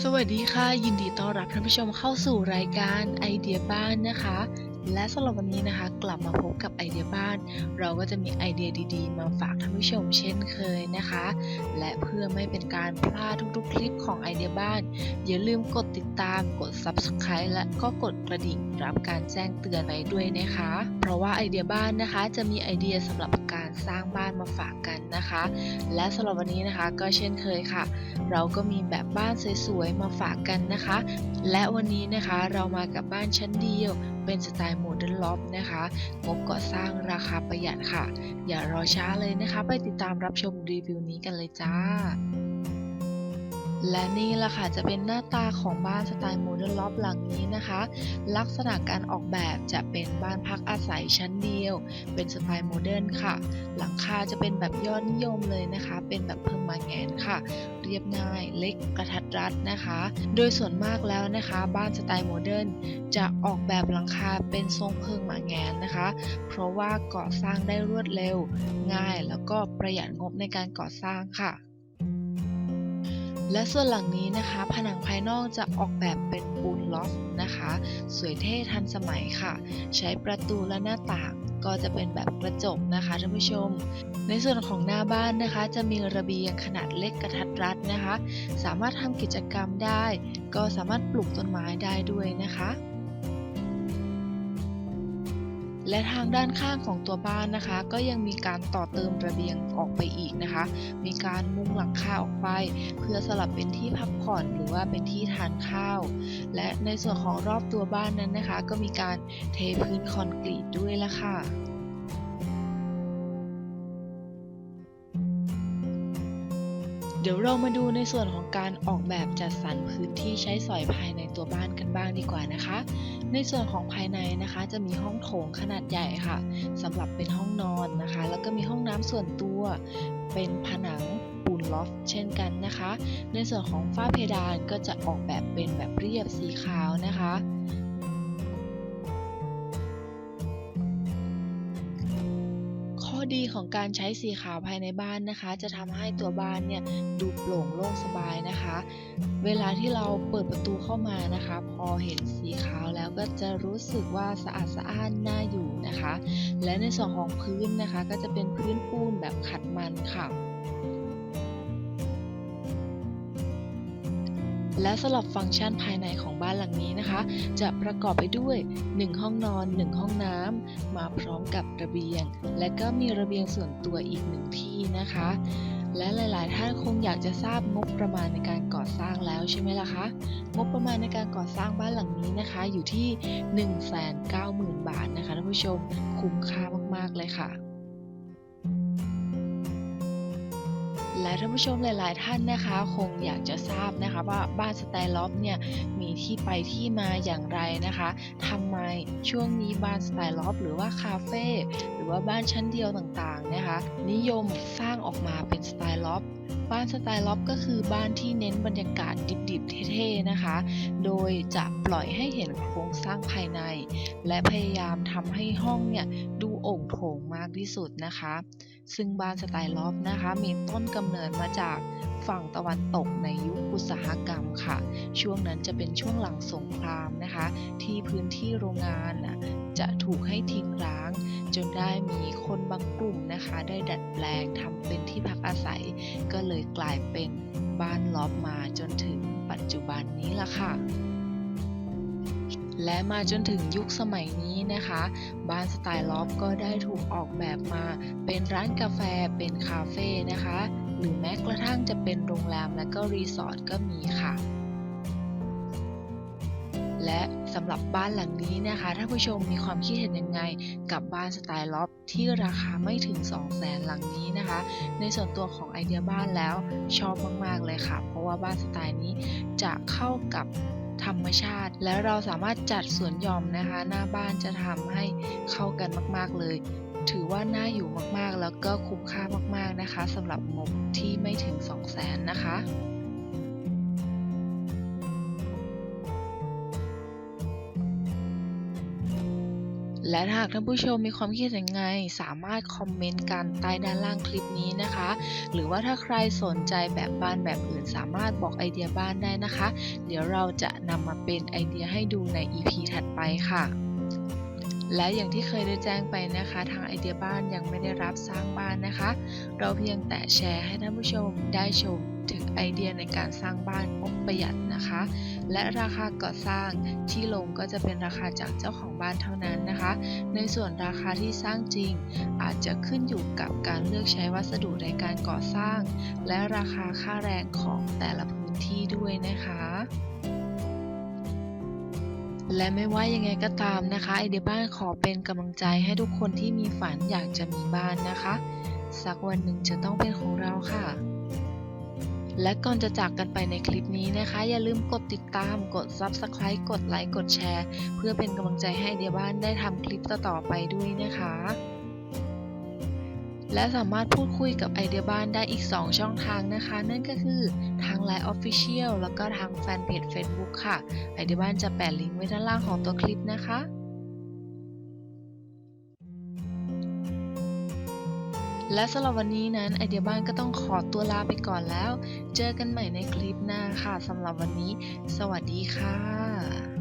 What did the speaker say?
สวัสดีค่ะ ยินดีต้อนรับท่านผู้ชมเข้าสู่รายการไอเดียบ้านนะคะ และสำหรับวันนี้นะคะ กลับมาพบกับไอเดียบ้าน เราก็จะมีไอเดียดีๆ มาฝากท่านผู้ชมเช่นเคยนะคะ และเพื่อไม่เป็นการพลาดทุกๆ คลิปของไอเดียบ้าน อย่าลืมกดติดตามกด subscribe และก็กดกระดิ่งรับการแจ้งเตือนไว้ด้วยนะคะ เพราะว่าไอเดียบ้านนะคะจะมีไอเดียสำหรับการสร้างบ้านมาฝากกันนะคะ และสำหรับวันนี้นะคะก็เช่นเคยค่ะ เราก็มีแบบบ้านสวยๆมาฝากกันนะคะ และวันนี้นะคะเรามากับบ้านชั้นเดียว เป็นสไตล์โมเดิร์นล็อบนะคะ งบก่อสร้างราคาประหยัดค่ะ อย่ารอช้าเลยนะคะ ไปติดตามรับชมรีวิวนี้กันเลยจ้า และนี่ล่ะค่ะจะเป็นหน้าตาของบ้านสไตล์โมเดิร์นล็อบหลังนี้นะคะ ลักษณะการออกแบบจะเป็นบ้านพักอาศัยชั้นเดียว เป็นสไตล์โมเดิร์นค่ะ หลังคาจะเป็นแบบยอดนิยมเลยนะคะ เป็นแบบเพิงมาแงนค่ะ เรียบง่ายเล็กกระทัดรัดนะคะ โดยส่วนมากแล้วนะคะ บ้านสไตล์โมเดิร์นจะออกแบบหลังคาเป็นทรงเพิงมาแงนนะคะ เพราะว่าก่อสร้างได้รวดเร็ว ง่ายแล้วก็ประหยัดงบในการก่อสร้างค่ะ และส่วนหลังนี้นะคะ ผนังภายนอกจะออกแบบเป็นปูนล็อฟนะคะ สวยเท่ทันสมัยค่ะ ใช้ประตูและหน้าต่างก็จะเป็นแบบกระจกนะคะท่านผู้ชม ในส่วนของหน้าบ้านนะคะ จะมีระเบียงขนาดเล็กกระทัดรัดนะคะ สามารถทำกิจกรรมได้ ก็สามารถปลูกต้นไม้ได้ด้วยนะคะ และทางด้านข้างของตัวบ้านนะคะ ก็ยังมีการต่อเติมระเบียงออกไปอีกนะคะ มีการมุงหลังคาออกไป เพื่อสลับเป็นที่พักผ่อนหรือว่าเป็นที่ทานข้าว และในส่วนของรอบตัวบ้านนั้นนะคะ ก็มีการเทพื้นคอนกรีตด้วยละค่ะ เดี๋ยวเรามาดูในส่วนของการออกแบบจัดสรรพื้นที่ใช้สอยภายในตัวบ้านกันบ้างดีกว่านะคะ ในส่วนของภายในนะคะ จะมีห้องโถงขนาดใหญ่ค่ะสำหรับเป็นห้องนอนนะคะ แล้วก็มีห้องน้ำส่วนตัว เป็นผนังปูนลอฟเช่นกันนะคะ ในส่วนของฝ้าเพดานก็จะออกแบบเป็นแบบเรียบสีขาวนะคะ ดีของการใช้สีขาวภายในบ้านนะคะ จะทำให้ตัวบ้านเนี่ยดูโปร่งโล่งสบายนะคะ เวลาที่เราเปิดประตูเข้ามานะคะ พอเห็นสีขาวแล้วก็จะรู้สึกว่าสะอาดสะอ้านน่าอยู่นะคะ และในส่วนของพื้นนะคะ ก็จะเป็นพื้นปูนแบบขัดมันค่ะ และสำหรับฟังก์ชันภายในของบ้านหลังนี้นะคะ จะประกอบไปด้วย 1 ห้องนอน 1 ห้องน้ำมาพร้อมกับระเบียง และก็มีระเบียงส่วนตัวอีกหนึ่งที่นะคะ และหลาย ๆ ท่านคงอยากจะทราบงบประมาณในการก่อสร้างแล้วใช่ไหมล่ะคะ งบประมาณในการก่อสร้างบ้านหลังนี้นะคะ อยู่ที่ 190,000 บาทนะคะท่านผู้ชม คุ้มค่ามาก ๆ เลยค่ะ และท่านผู้ชมหลาย ๆ ท่านนะคะ คงอยากจะทราบนะคะว่าบ้านสไตล์ล็อบเนี่ยมีที่ไปที่มาอย่างไรนะคะทำไมช่วงนี้บ้านสไตล์ล็อบหรือว่าคาเฟ่หรือว่าบ้านชั้นเดียวต่าง ๆ นะคะ นิยมสร้างออกมาเป็นสไตล์ล็อบบ้านสไตล์ล็อบก็คือบ้านที่เน้นบรรยากาศดิบๆ เท่ๆ นะคะ โดยจะปล่อยให้เห็นโครงสร้างภายใน และพยายามทำให้ห้องเนี่ยดู โอ่งโถงมากที่สุดนะคะ ซึ่งบ้านสไตล์ล็อบนะคะ มีต้นกำเนิดมาจากฝั่งตะวันตกในยุคอุตสาหกรรมค่ะ ช่วงนั้นจะเป็นช่วงหลังสงครามนะคะ ที่พื้นที่โรงงานจะถูกให้ทิ้งร้าง จนได้มีคนบางกลุ่มนะคะ ได้ดัดแปลงทำเป็นที่พักอาศัย ก็เลยกลายเป็นบ้านล็อบมาจนถึงปัจจุบันนี้ละค่ะ และมาจนถึงยุคสมัยนี้นะคะ บ้านสไตล์ล็อบก็ได้ถูกออกแบบมา เป็นร้านกาแฟเป็นคาเฟ่นะคะ หรือแม้กระทั่งจะเป็นโรงแรมและก็รีสอร์ทก็มีค่ะและสำหรับบ้านหลังนี้นะคะท่านผู้ชมมีความคิดเห็นยังไงกับบ้านสไตล์ล็อบที่ราคาไม่ถึง 2 0 0แสนหลังนี้นะคะ ในส่วนตัวของไอเดียบ้านแล้วชอบมาก ๆ เลยค่ะ เพราะว่าบ้านสไตล์นี้จะเข้ากับ ธรรมชาติ และเราสามารถจัดสวนหย่อมนะคะ หน้าบ้านจะทำให้เข้ากันมาก ๆ เลย ถือว่าน่าอยู่มากๆ แล้วก็คุ้มค่ามากๆนะคะสำหรับงบที่ไม่ถึง 2 0 0แสนนะคะ และถ้าหากท่านผู้ชมมีความคิดเห็นยังไง สามารถคอมเมนต์กันใต้ด้านล่างคลิปนี้นะคะ หรือว่าถ้าใครสนใจแบบบ้านแบบอื่น สามารถบอกไอเดียบ้านได้นะคะ เดี๋ยวเราจะนำมาเป็นไอเดียให้ดูใน EP ถัดไปค่ะ และอย่างที่เคยได้แจ้งไปนะคะ ทางไอเดียบ้านยังไม่ได้รับสร้างบ้านนะคะ เราเพียงแต่แชร์ให้ท่านผู้ชมได้ชมถึงไอเดียในการสร้างบ้านงบประหยัดนะคะ และราคาก่อสร้างที่ลงก็จะเป็นราคาจากเจ้าของบ้านเท่านั้นนะคะ ในส่วนราคาที่สร้างจริง อาจจะขึ้นอยู่กับการเลือกใช้วัสดุในการก่อสร้าง และราคาค่าแรงของแต่ละพื้นที่ด้วยนะคะ และไม่ว่ายังไงก็ตามนะคะไอเดียบ้านขอเป็นกำลังใจให้ทุกคนที่มีฝันอยากจะมีบ้านนะคะ สักวันหนึ่งจะต้องเป็นของเราค่ะ และก่อนจะจากกันไปในคลิปนี้นะคะ อย่าลืมกดติดตามกด Subscribe กดไลค์กดแชร์ เพื่อเป็นกำลังใจให้ไอเดียบ้านได้ทำคลิปต่อๆไปด้วยนะคะ และสามารถพูดคุยกับไอเดียบ้านได้อีก 2 ช่องทางนะคะ นั่นก็คือทาง Line Official แล้วก็ทางแฟนเพจ Facebook ค่ะ ไอเดียบ้านจะแปะลิงก์ไว้ด้านล่างของตัวคลิปนะคะและสำหรับวันนี้นั้นไอเดียบ้านก็ต้องขอตัวลาไปก่อนแล้ว เจอกันใหม่ในคลิปหน้าค่ะสำหรับวันนี้ สวัสดีค่ะ